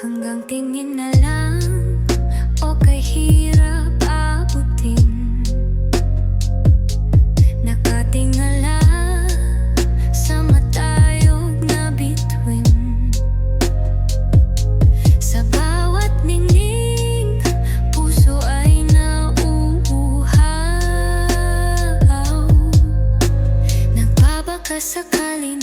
Hanggang tingin na lang O kay hirap abutin. Nakatingala Sa matayog na bituin Sa bawat ningning Puso ay nauuhaw. Nagbabaka sakali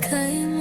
Come.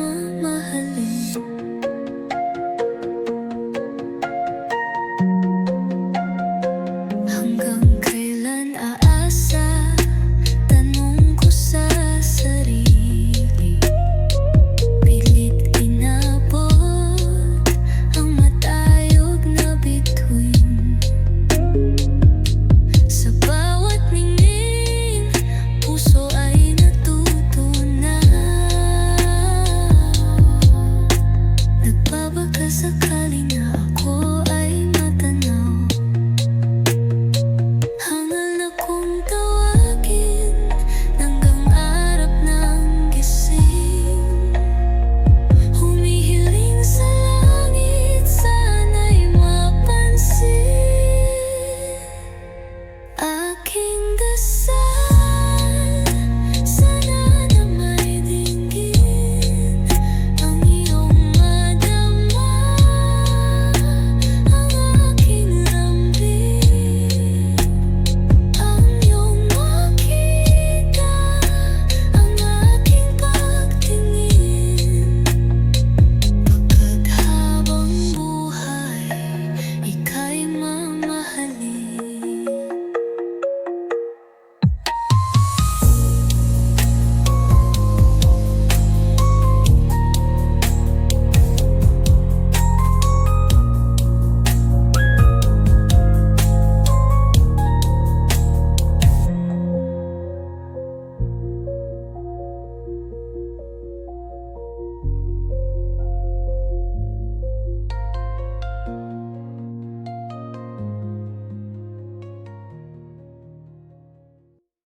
So.